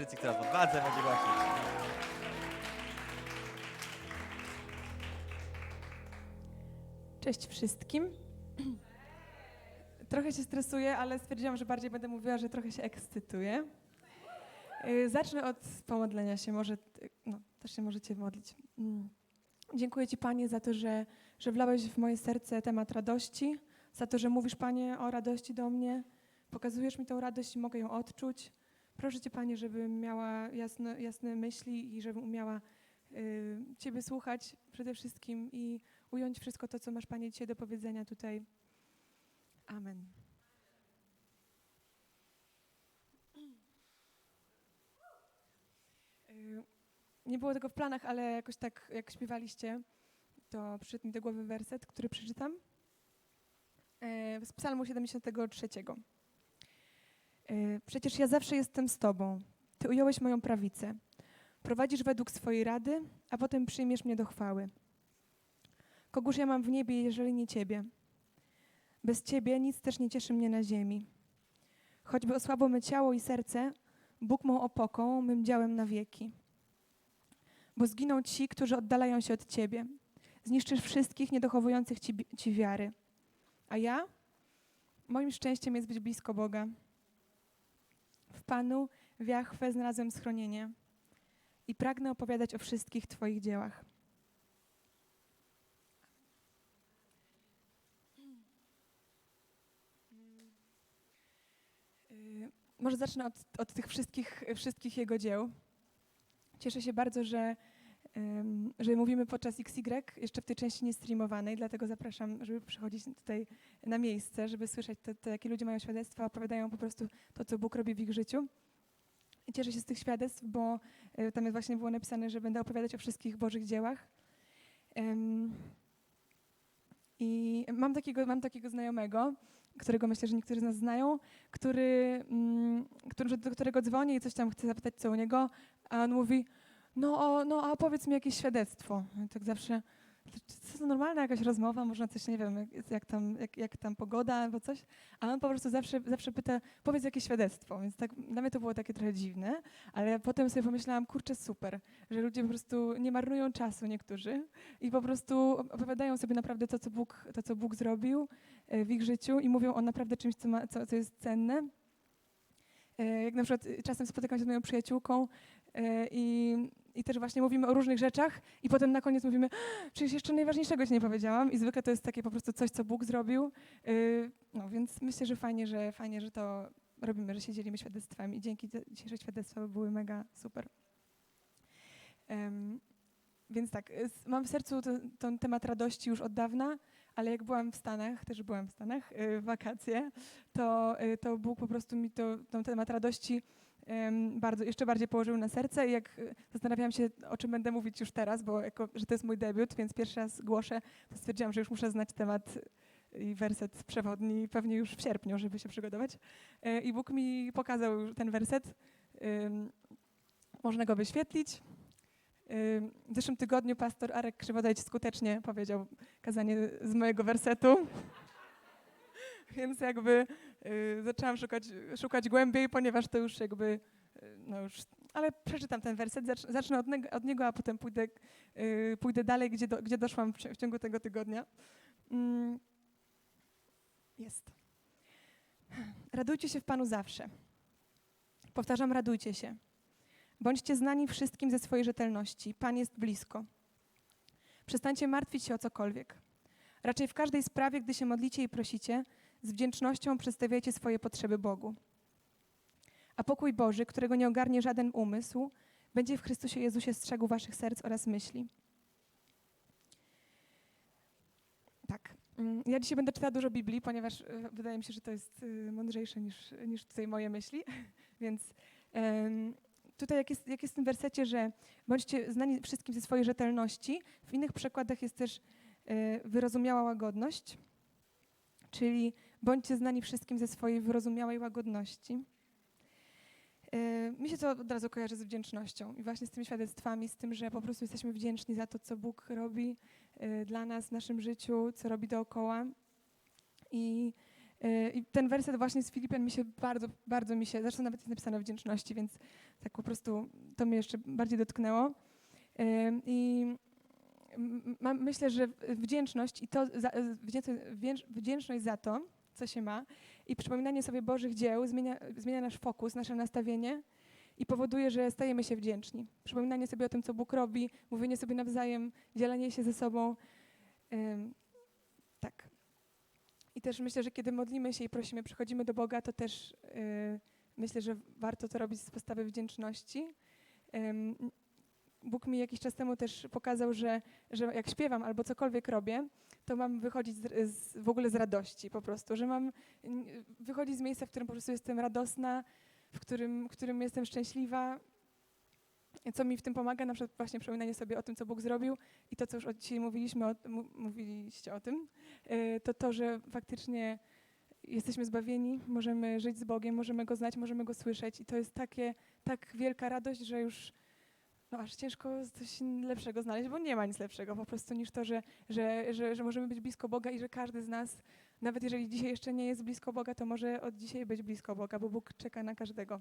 Patrycji, która w odwadze będzie głosić. Cześć wszystkim. Trochę się stresuję, ale stwierdziłam, że bardziej będę mówiła, że trochę się ekscytuję. Y, Zacznę od pomodlenia się. Może, no, też się możecie modlić. Mm. Dziękuję Ci, Panie, za to, że, że wlałeś w moje serce temat radości, za to, że mówisz, Panie, o radości do mnie. Pokazujesz mi tą radość i mogę ją odczuć. Proszę Cię, Panie, żebym miała jasne, myśli i żebym umiała y, Ciebie słuchać przede wszystkim i ująć wszystko to, co masz, Panie, dzisiaj do powiedzenia tutaj. Amen. Y, Nie było tego w planach, ale jakoś tak, jak śpiewaliście, to przyszedł mi do głowy werset, który przeczytam. Y, Z Psalmu 73. Y, Przecież ja zawsze jestem z Tobą. Ty ująłeś moją prawicę. Prowadzisz według swojej rady, a potem przyjmiesz mnie do chwały. Kogóż ja mam w niebie, jeżeli nie Ciebie? Bez Ciebie nic też nie cieszy mnie na ziemi. Choćby osłabło me ciało i serce, Bóg mą opoką, mym działem na wieki. Bo zginą ci, którzy oddalają się od Ciebie. Zniszczysz wszystkich niedochowujących ci, ci wiary. A ja? Moim szczęściem jest być blisko Boga. Panu, w Jachwę znalazłem schronienie i pragnę opowiadać o wszystkich Twoich dziełach. Y, Może zacznę od, od tych wszystkich, wszystkich jego dzieł. Cieszę się bardzo, że, że mówimy podczas XY, jeszcze w tej części niestreamowanej, dlatego zapraszam, żeby przychodzić tutaj na miejsce, żeby słyszeć to, to, jakie ludzie mają świadectwa, opowiadają po prostu to, co Bóg robi w ich życiu. I cieszę się z tych świadectw, bo y, tam właśnie było napisane, że będę opowiadać o wszystkich Bożych dziełach. I mam takiego, mam takiego znajomego, którego myślę, że niektórzy z nas znają, który, mm, który, do którego dzwonię i coś tam chcę zapytać, co u niego, a on mówi, no, no a powiedz mi jakieś świadectwo. I tak zawsze, co to normalna jakaś rozmowa, można coś, nie wiem, jak, jak, tam, jak, jak tam pogoda albo coś, a on po prostu zawsze, zawsze pyta, powiedz jakieś świadectwo. Więc tak, dla mnie to było takie trochę dziwne, ale potem sobie pomyślałam, kurczę, super, że ludzie po prostu nie marnują czasu niektórzy i po prostu opowiadają sobie naprawdę to, co Bóg, to, co Bóg zrobił e, w ich życiu i mówią o naprawdę czymś, co, ma, co, co jest cenne. E, Jak na przykład czasem spotykam się z moją przyjaciółką e, i, i też właśnie mówimy o różnych rzeczach i potem na koniec mówimy, "Ah, przecież jeszcze najważniejszego ci nie powiedziałam i zwykle to jest takie po prostu coś, co Bóg zrobił. E, No więc myślę, że fajnie, że fajnie, że to robimy, że się dzielimy świadectwami i dzięki dzisiejsze świadectwa były mega super. Więc tak, mam w sercu ten, ten temat radości już od dawna, ale jak byłam w Stanach, też byłam w Stanach, y, w wakacje, to, y, to Bóg po prostu mi to, ten temat radości bardzo, jeszcze bardziej położył na serce i jak y, zastanawiałam się, o czym będę mówić już teraz, bo jako, że to jest mój debiut, więc pierwszy raz głoszę, to stwierdziłam, że już muszę znać temat i werset przewodni pewnie już w sierpniu, żeby się przygotować. Y, I Bóg mi pokazał ten werset. Można go wyświetlić. W zeszłym tygodniu pastor Arek Krzywodajć skutecznie powiedział kazanie z mojego wersetu. Więc jakby y, zaczęłam szukać, szukać głębiej, ponieważ to już jakby, y, no już, ale przeczytam ten werset, zacz, zacznę od, niego- od niego, a potem pójdę, y, pójdę dalej, gdzie, do, gdzie doszłam w, w ciągu tego tygodnia. Mm, jest. Radujcie się w Panu zawsze. Powtarzam, radujcie się. Bądźcie znani wszystkim ze swojej rzetelności. Pan jest blisko. Przestańcie martwić się o cokolwiek. Raczej w każdej sprawie, gdy się modlicie i prosicie, z wdzięcznością przedstawiajcie swoje potrzeby Bogu. A pokój Boży, którego nie ogarnie żaden umysł, będzie w Chrystusie Jezusie strzegł waszych serc oraz myśli. Tak. Mm, Ja dzisiaj będę czytała dużo Biblii, ponieważ e, wydaje mi się, że to jest e, mądrzejsze niż, niż tutaj moje myśli. Więc tutaj jak jest, jak jest w tym wersecie, że bądźcie znani wszystkim ze swojej rzetelności, w innych przekładach jest też e, wyrozumiała łagodność, czyli bądźcie znani wszystkim ze swojej wyrozumiałej łagodności. E, Mi się to od razu kojarzy z wdzięcznością i właśnie z tymi świadectwami, z tym, że po prostu jesteśmy wdzięczni za to, co Bóg robi e, dla nas w naszym życiu, co robi dookoła. I Y, I ten werset właśnie z Filipian mi się bardzo, bardzo mi się, zresztą nawet jest napisane wdzięczności, więc tak po prostu to mnie jeszcze bardziej dotknęło. Y, I myślę, że wdzięczność i to, wdzięczność, wdzięcz- wdzięczność za to, co się ma i przypominanie sobie Bożych dzieł zmienia, zmienia nasz fokus, nasze nastawienie i powoduje, że stajemy się wdzięczni. Przypominanie sobie o tym, co Bóg robi, mówienie sobie nawzajem, dzielenie się ze sobą. Ym, tak. I też myślę, że kiedy modlimy się i prosimy, przychodzimy do Boga, to też y, myślę, że warto to robić z postawy wdzięczności. Ym, Bóg mi jakiś czas temu też pokazał, że, że jak śpiewam albo cokolwiek robię, to mam wychodzić z, z, w ogóle z radości po prostu, że mam wychodzić z miejsca, w którym po prostu jestem radosna, w którym, w którym jestem szczęśliwa. Co mi w tym pomaga, na przykład właśnie przypominanie sobie o tym, co Bóg zrobił i to, co już dzisiaj mówiliśmy, o, mówiliście o tym, y, to to, że faktycznie jesteśmy zbawieni, możemy żyć z Bogiem, możemy Go znać, możemy Go słyszeć i to jest takie, tak wielka radość, że już no aż ciężko coś lepszego znaleźć, bo nie ma nic lepszego po prostu niż to, że, że, że, że możemy być blisko Boga i że każdy z nas, nawet jeżeli dzisiaj jeszcze nie jest blisko Boga, to może od dzisiaj być blisko Boga, bo Bóg czeka na każdego.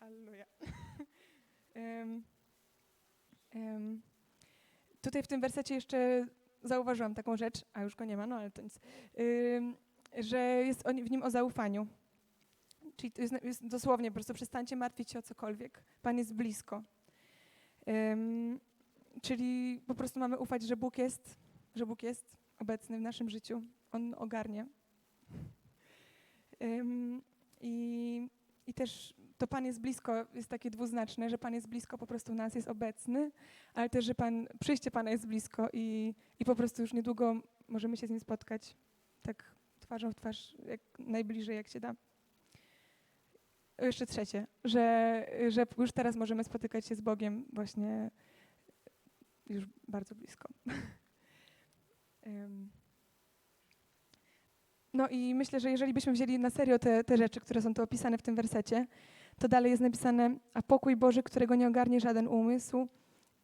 Halleluja. Em, em, tutaj w tym wersecie jeszcze zauważyłam taką rzecz, a już go nie ma, no ale to nic, Ym, że jest w nim o zaufaniu. Czyli to jest, jest dosłownie po prostu przestańcie martwić się o cokolwiek. Pan jest blisko. Ym, czyli po prostu mamy ufać, że Bóg jest, że Bóg jest obecny w naszym życiu. On ogarnie. Ym, i, I też to Pan jest blisko, jest takie dwuznaczne, że Pan jest blisko po prostu nas, jest obecny, ale też, że Pan, przyjście Pana jest blisko i, i po prostu już niedługo możemy się z Nim spotkać tak twarzą w twarz, jak najbliżej jak się da. Jeszcze trzecie, że, że już teraz możemy spotykać się z Bogiem właśnie już bardzo blisko. No i myślę, że jeżeli byśmy wzięli na serio te, te rzeczy, które są tu opisane w tym wersecie, to dalej jest napisane, a pokój Boży, którego nie ogarnie żaden umysł,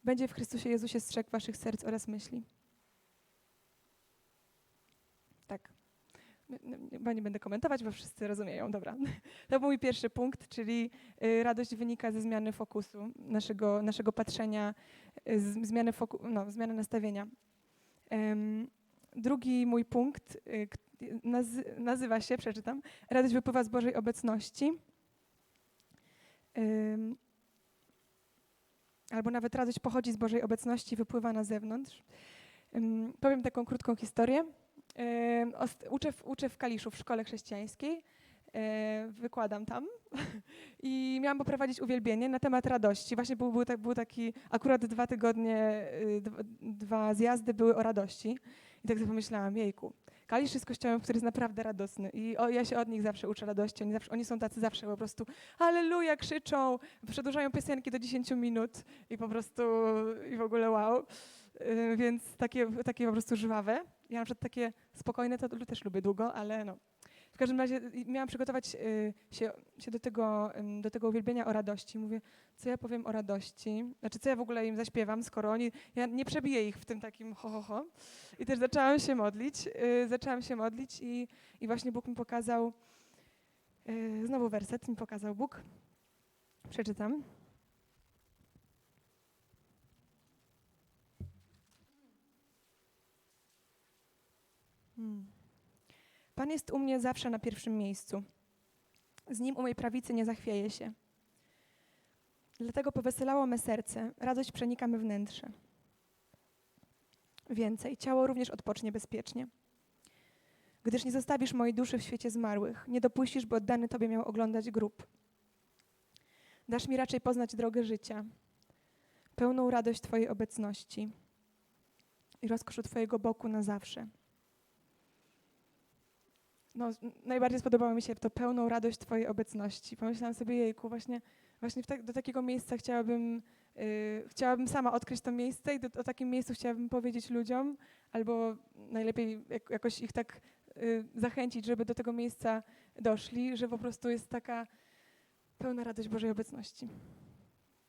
będzie w Chrystusie Jezusie strzegł waszych serc oraz myśli. Chyba nie będę komentować, bo wszyscy rozumieją. Dobra. To był mój pierwszy punkt, czyli y, radość wynika ze zmiany fokusu, naszego, naszego patrzenia, y, zmiany, foku, no, zmiany nastawienia. Drugi mój punkt y, nazywa się, przeczytam, radość wypływa z Bożej obecności. Albo nawet radość pochodzi z Bożej obecności wypływa na zewnątrz. Powiem taką krótką historię. Uczę, w, uczę w Kaliszu w szkole chrześcijańskiej. Wykładam tam i miałam poprowadzić uwielbienie na temat radości. Właśnie był, był, tak, był taki, akurat dwa tygodnie, yy, dwa, zjazdy były o radości. I tak sobie pomyślałam, jejku, Kalisz jest kościołem, który jest naprawdę radosny i o, ja się od nich zawsze uczę radości. Oni, zawsze, oni są tacy zawsze po prostu halleluja, krzyczą, przedłużają piosenki do 10 minut i po prostu i w ogóle wow. Więc takie, takie po prostu żwawe. Ja na przykład takie spokojne to też lubię długo, ale no. W każdym razie y, miałam przygotować y, się, się do, tego, do tego uwielbienia o radości. Mówię, co ja powiem o radości? Znaczy, co ja w ogóle im zaśpiewam, skoro oni, ja nie przebiję ich w tym takim ho, ho, ho. I też zaczęłam się modlić, y, zaczęłam się modlić i, i właśnie Bóg mi pokazał, znowu werset mi pokazał Bóg. Przeczytam. Hmm. Pan jest u mnie zawsze na pierwszym miejscu. Z nim u mojej prawicy nie zachwieje się. Dlatego poweselało me serce, radość przenika me wnętrze. Więcej, ciało również odpocznie bezpiecznie. Gdyż nie zostawisz mojej duszy w świecie zmarłych, nie dopuścisz, by oddany Tobie miał oglądać grób. Dasz mi raczej poznać drogę życia, pełną radość Twojej obecności i rozkoszu Twojego boku na zawsze. No, najbardziej spodobało mi się to pełną radość Twojej obecności. Pomyślałam sobie, jejku, właśnie, właśnie tak, do takiego miejsca chciałabym, y, chciałabym sama odkryć to miejsce i do, o takim miejscu chciałabym powiedzieć ludziom, albo najlepiej jak, jakoś ich tak y, zachęcić, żeby do tego miejsca doszli, że po prostu jest taka pełna radość Bożej obecności.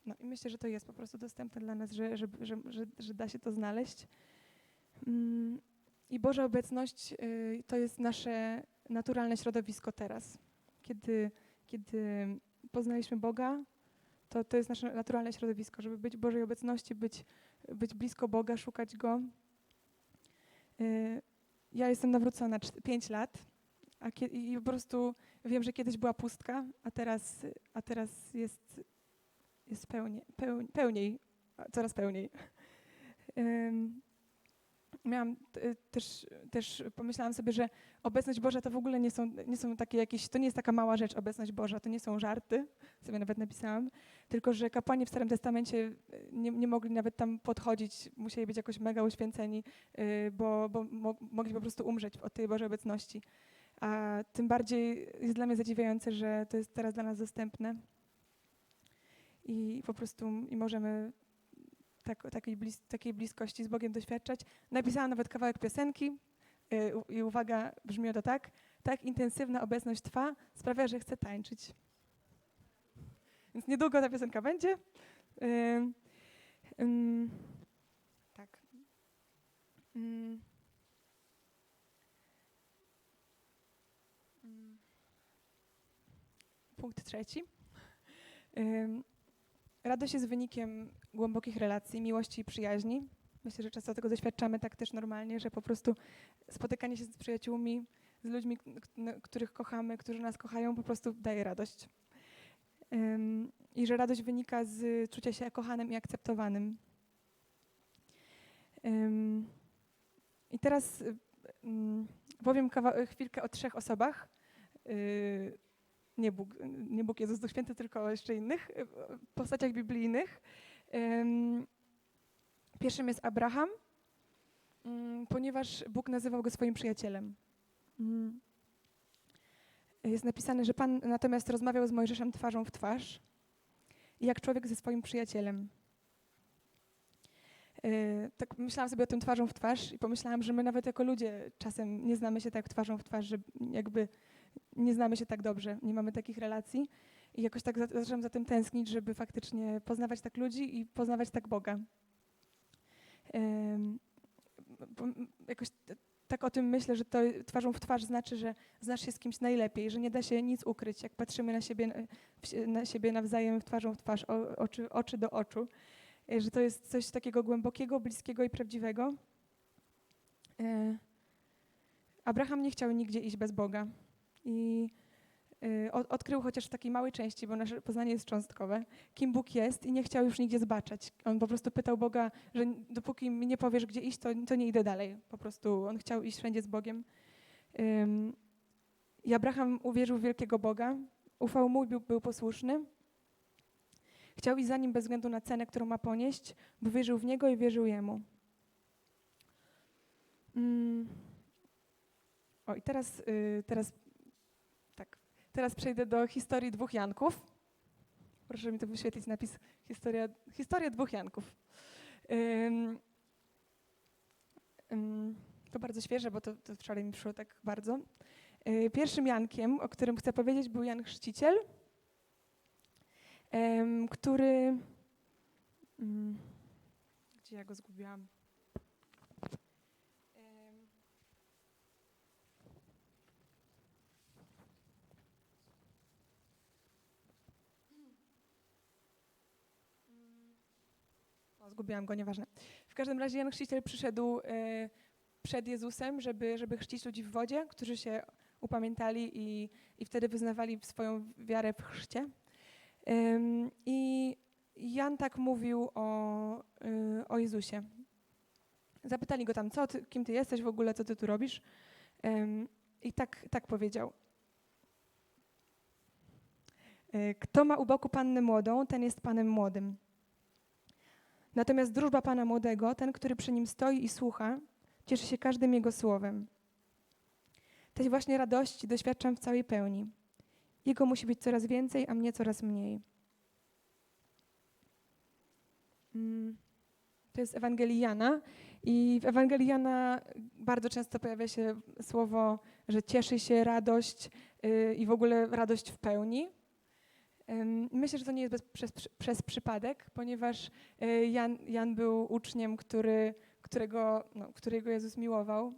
No i myślę, że to jest po prostu dostępne dla nas, że, że, że, że, że da się to znaleźć. Mm, I Boża obecność y, to jest nasze naturalne środowisko teraz. Kiedy, kiedy poznaliśmy Boga, to, to jest nasze naturalne środowisko, żeby być Bożej obecności, być, być blisko Boga, szukać Go. Y, Ja jestem nawrócona 5 lat a kie- i po prostu wiem, że kiedyś była pustka, a teraz, a teraz jest, jest pełnie, peł, pełniej, coraz pełniej. Miałam t- też, też pomyślałam sobie, że obecność Boża to w ogóle nie są, nie są takie jakieś, to nie jest taka mała rzecz, obecność Boża, to nie są żarty, sobie nawet napisałam, tylko że kapłani w Starym Testamencie y, nie, nie mogli nawet tam podchodzić, musieli być jakoś mega uświęceni, y, bo, bo mo, mogli po prostu umrzeć od tej Bożej obecności. A tym bardziej jest dla mnie zadziwiające, że to jest teraz dla nas dostępne i po prostu i możemy tak, takiej, blis, takiej bliskości z Bogiem doświadczać. Napisałam nawet kawałek piosenki y, u- i uwaga, brzmi to tak. Tak intensywna obecność Twa sprawia, że chcę tańczyć. Więc niedługo ta piosenka będzie. Ym, ym, tak. Punkt trzeci. Radość jest wynikiem głębokich relacji, miłości i przyjaźni. Myślę, że często tego doświadczamy tak też normalnie, że po prostu spotykanie się z przyjaciółmi, z ludźmi, k- których kochamy, którzy nas kochają, po prostu daje radość. I że radość wynika z czucia się kochanym i akceptowanym. Ym, I teraz y, ym, powiem chwilkę o trzech osobach. Y, nie Bóg, nie Bóg Jezus Duch Święty, tylko jeszcze innych y, postaciach biblijnych. Ym, Pierwszym jest Abraham, ym, ponieważ Bóg nazywał go swoim przyjacielem. Ym, Jest napisane, że Pan natomiast rozmawiał z Mojżeszem twarzą w twarz, jak człowiek ze swoim przyjacielem. Yy, tak myślałam sobie o tym twarzą w twarz i pomyślałam, że my nawet jako ludzie czasem nie znamy się tak twarzą w twarz, że jakby nie znamy się tak dobrze, nie mamy takich relacji. I jakoś tak za- zaczęłam za tym tęsknić, żeby faktycznie poznawać tak ludzi i poznawać tak Boga. Jakoś tak o tym myślę, że to twarzą w twarz znaczy, że znasz się z kimś najlepiej, że nie da się nic ukryć, jak patrzymy na siebie, e, na siebie nawzajem twarzą w twarz, oczy, oczy do oczu, e, że to jest coś takiego głębokiego, bliskiego i prawdziwego. E, Abraham nie chciał nigdzie iść bez Boga i odkrył chociaż w takiej małej części, bo nasze poznanie jest cząstkowe, kim Bóg jest i nie chciał już nigdzie zbaczać. On po prostu pytał Boga, że dopóki mi nie powiesz, gdzie iść, to, to nie idę dalej. Po prostu on chciał iść wszędzie z Bogiem. I Abraham uwierzył w wielkiego Boga, ufał mu był, był posłuszny. Chciał iść za nim bez względu na cenę, którą ma ponieść, bo wierzył w niego i wierzył jemu. Mm. O, i teraz, y, teraz, teraz przejdę do historii dwóch Janków. Proszę mi to wyświetlić napis historia, historia dwóch Janków. Ym, ym, to bardzo świeże, bo to, to wczoraj mi przyszło tak bardzo. Y, pierwszym Jankiem, o którym chcę powiedzieć, był Jan Chrzciciel, który... gdzie ja go zgubiłam? Zgubiłam go, nieważne. W każdym razie Jan Chrzciciel przyszedł e, przed Jezusem, żeby, żeby chrzcić ludzi w wodzie, którzy się upamiętali i, i wtedy wyznawali swoją wiarę w chrzcie. I Jan tak mówił o, y, o Jezusie. Zapytali go tam, co ty, kim ty jesteś w ogóle, co ty tu robisz? I tak, tak powiedział. Y, Kto ma u boku pannę młodą, ten jest panem młodym. Natomiast drużba pana młodego, ten, który przy nim stoi i słucha, cieszy się każdym jego słowem. Tej właśnie radości doświadczam w całej pełni. Jego musi być coraz więcej, a mnie coraz mniej. Mm, To jest Ewangelii Jana i w Ewangelii Jana bardzo często pojawia się słowo, że cieszy się radość yy, i w ogóle radość w pełni. Myślę, że to nie jest bez, przez, przez przypadek, ponieważ y, Jan, Jan był uczniem, który, którego, no, którego Jezus miłował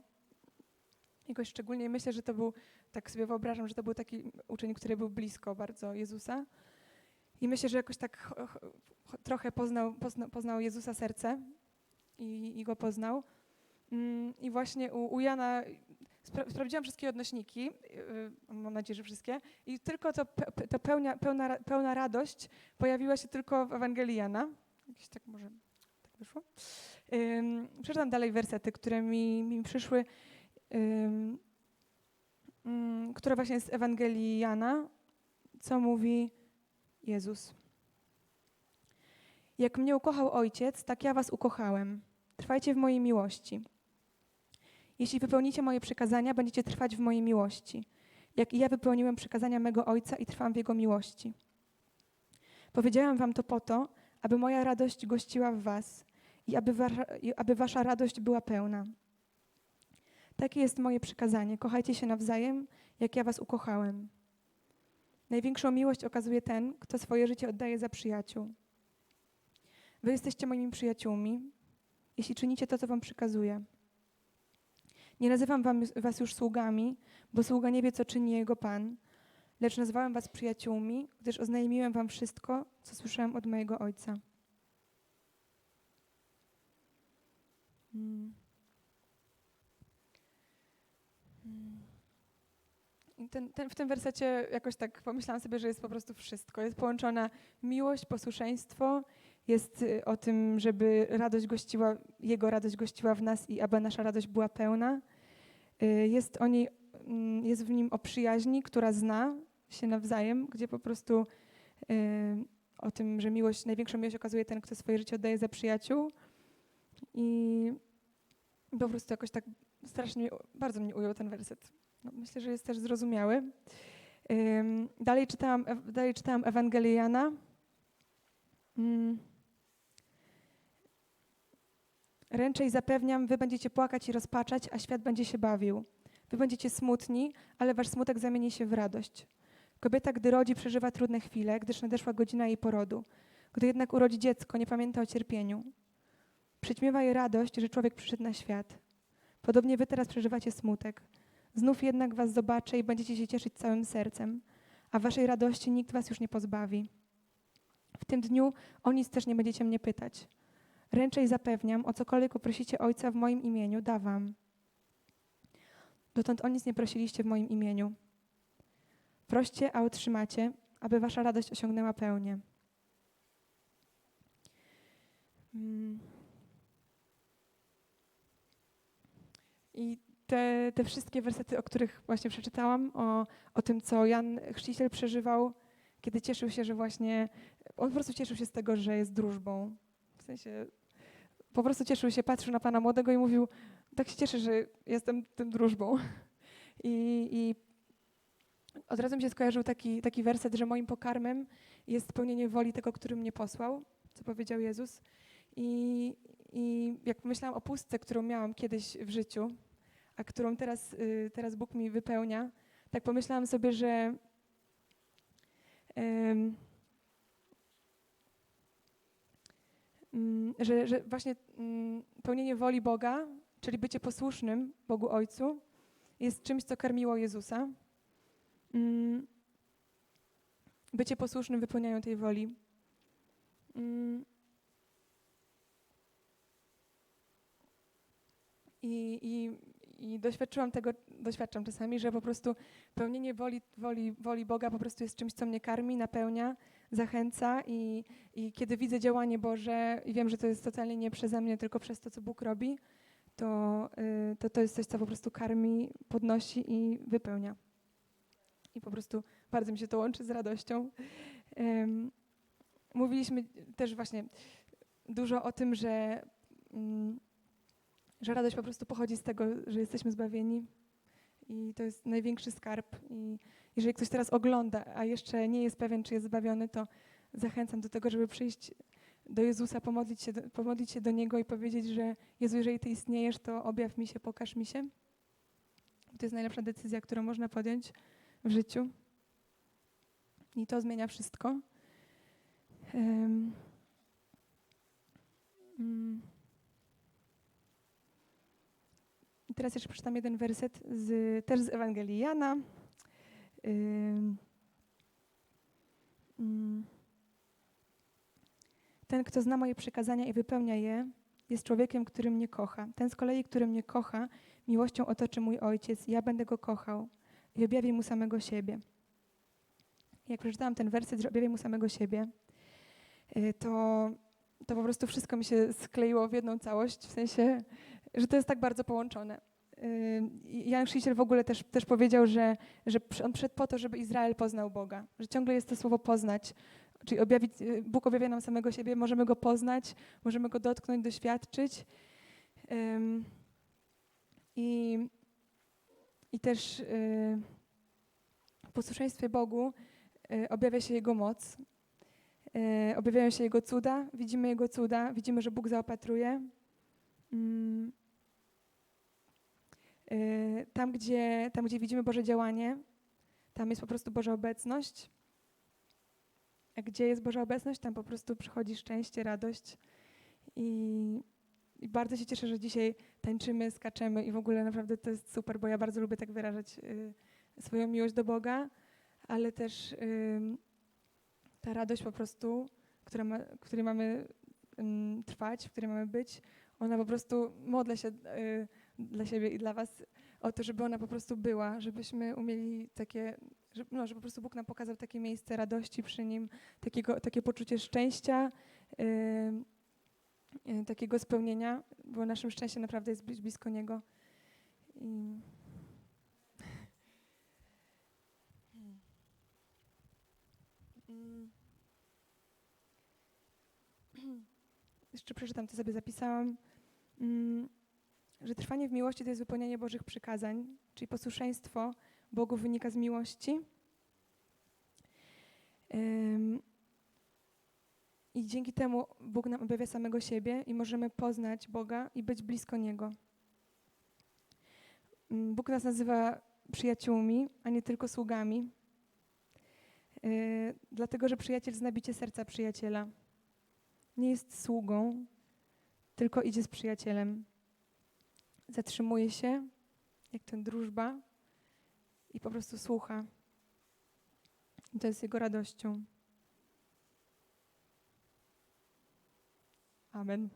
Jakoś szczególnie myślę, że to był, tak sobie wyobrażam, że to był taki uczeń, który był blisko bardzo Jezusa. I myślę, że jakoś tak trochę poznał, pozna, poznał Jezusa serce i, i go poznał. Mm, I właśnie u, u Jana spra- sprawdziłam wszystkie odnośniki, yy, mam nadzieję, że wszystkie, i tylko to, pe, pełnia, pełna, pełna radość pojawiła się tylko w Ewangelii Jana. Tak może tak wyszło. Ym, przeczytam dalej wersety, które mi, mi przyszły, ym, ym, które właśnie z Ewangelii Jana, co mówi Jezus. Jak mnie ukochał Ojciec, tak ja was ukochałem. Trwajcie w mojej miłości. Jeśli wypełnicie moje przykazania, będziecie trwać w mojej miłości, jak i ja wypełniłem przykazania mego Ojca i trwam w Jego miłości. Powiedziałem wam to po to, aby moja radość gościła w was i aby wasza, i aby wasza radość była pełna. Takie jest moje przykazanie. Kochajcie się nawzajem, jak ja was ukochałem. Największą miłość okazuje ten, kto swoje życie oddaje za przyjaciół. Wy jesteście moimi przyjaciółmi, jeśli czynicie to, co wam przykazuję. Nie nazywam wam, was już sługami, bo sługa nie wie, co czyni jego Pan, lecz nazwałem was przyjaciółmi, gdyż oznajmiłem wam wszystko, co słyszałem od mojego Ojca. Mm. Mm. I ten, ten, w tym wersecie jakoś tak pomyślałam sobie, że jest po prostu wszystko. Jest połączona miłość, posłuszeństwo, jest y, o tym, żeby radość gościła, Jego radość gościła w nas i aby nasza radość była pełna. Y, Jest, o niej, mm, jest w nim o przyjaźni, która zna się nawzajem, gdzie po prostu y, o tym, że miłość, największą miłość okazuje ten, kto swoje życie oddaje za przyjaciół. I po prostu jakoś tak strasznie, bardzo mnie ujął ten werset. No, myślę, że jest też zrozumiały. Dalej, czytałam, Ew- dalej czytałam Ewangelię Jana. Mm. Ręczej zapewniam, wy będziecie płakać i rozpaczać, a świat będzie się bawił. Wy będziecie smutni, ale wasz smutek zamieni się w radość. Kobieta, gdy rodzi, przeżywa trudne chwile, gdyż nadeszła godzina jej porodu. Gdy jednak urodzi dziecko, nie pamięta o cierpieniu. Przyćmiewa jej radość, że człowiek przyszedł na świat. Podobnie wy teraz przeżywacie smutek. Znów jednak was zobaczę i będziecie się cieszyć całym sercem, a waszej radości nikt was już nie pozbawi. W tym dniu o nic też nie będziecie mnie pytać. Ręczej zapewniam, o cokolwiek poprosicie Ojca w moim imieniu, da wam. Dotąd o nic nie prosiliście w moim imieniu. Proście, a otrzymacie, aby wasza radość osiągnęła pełnię. Mm. I te, te wszystkie wersety, o których właśnie przeczytałam, o, o tym, co Jan Chrzciciel przeżywał, kiedy cieszył się, że właśnie, on po prostu cieszył się z tego, że jest drużbą. W sensie, po prostu cieszył się, patrzył na Pana Młodego i mówił, tak się cieszę, że jestem tym drużbą. I, i od razu mi się skojarzył taki, taki werset, że moim pokarmem jest spełnienie woli tego, który mnie posłał, co powiedział Jezus. I, i jak pomyślałam o pustce, którą miałam kiedyś w życiu, a którą teraz, y, teraz Bóg mi wypełnia, tak pomyślałam sobie, że em, mm, że, że właśnie mm, pełnienie woli Boga, czyli bycie posłusznym Bogu Ojcu, jest czymś, co karmiło Jezusa. Mm, Bycie posłusznym w wypełnianiu tej woli. Mm. I, i, I doświadczyłam tego, doświadczam czasami, że po prostu pełnienie woli, woli, woli Boga po prostu jest czymś, co mnie karmi, napełnia, zachęca i, i kiedy widzę działanie Boże i wiem, że to jest totalnie nie przeze mnie, tylko przez to, co Bóg robi, to, y, to to jest coś, co po prostu karmi, podnosi i wypełnia. I po prostu bardzo mi się to łączy z radością. Ym, mówiliśmy też właśnie dużo o tym, że, mm, że radość po prostu pochodzi z tego, że jesteśmy zbawieni. I to jest największy skarb. I jeżeli ktoś teraz ogląda, a jeszcze nie jest pewien, czy jest zbawiony, to zachęcam do tego, żeby przyjść do Jezusa, pomodlić się do, pomodlić się do Niego i powiedzieć, że Jezu, jeżeli Ty istniejesz, to objaw mi się, pokaż mi się. To jest najlepsza decyzja, którą można podjąć w życiu. I to zmienia wszystko. Em, mm. teraz jeszcze przeczytam jeden werset z, też z Ewangelii Jana. Mm. Ten, kto zna moje przykazania i wypełnia je, jest człowiekiem, który mnie kocha. Ten z kolei, który mnie kocha, miłością otoczy mój ojciec. Ja będę go kochał i objawię mu samego siebie. Jak przeczytałam ten werset, że objawię mu samego siebie, y, to, to po prostu wszystko mi się skleiło w jedną całość, w sensie, że to jest tak bardzo połączone. Jan Chrzciciel w ogóle też, też powiedział, że, że on przyszedł po to, żeby Izrael poznał Boga. Że ciągle jest to słowo poznać, czyli objawić, y, Bóg objawia nam samego siebie, możemy Go poznać, możemy Go dotknąć, doświadczyć. I, i też y, w posłuszeństwie Bogu y, objawia się Jego moc, objawiają się Jego cuda, widzimy Jego cuda, widzimy, że Bóg zaopatruje. Y, Tam gdzie, tam, gdzie widzimy Boże działanie, tam jest po prostu Boża obecność. A gdzie jest Boża obecność, tam po prostu przychodzi szczęście, radość. I, I bardzo się cieszę, że dzisiaj tańczymy, skaczemy i w ogóle naprawdę to jest super, bo ja bardzo lubię tak wyrażać y, swoją miłość do Boga, ale też ym, ta radość po prostu, która ma, której mamy ym, trwać, w której mamy być, ona po prostu, modlę się y, dla siebie i dla was o to, żeby ona po prostu była, żebyśmy umieli takie, no, żeby po prostu Bóg nam pokazał takie miejsce radości przy Nim, takiego, takie poczucie szczęścia, y, y, takiego spełnienia, bo naszym szczęściem naprawdę jest blisko Niego. I... Mm. Jeszcze przeczytam, co sobie zapisałam. Mm, że trwanie w miłości to jest wypełnianie Bożych przykazań, czyli posłuszeństwo Bogu wynika z miłości. I dzięki temu Bóg nam objawia samego siebie i możemy poznać Boga i być blisko Niego. Ym, Bóg nas nazywa przyjaciółmi, a nie tylko sługami. Yy, dlatego, że przyjaciel zna bicie serca przyjaciela. Nie jest sługą, tylko idzie z przyjacielem zatrzymuje się, jak ten drużba, i po prostu słucha. I to jest jego radością. Amen.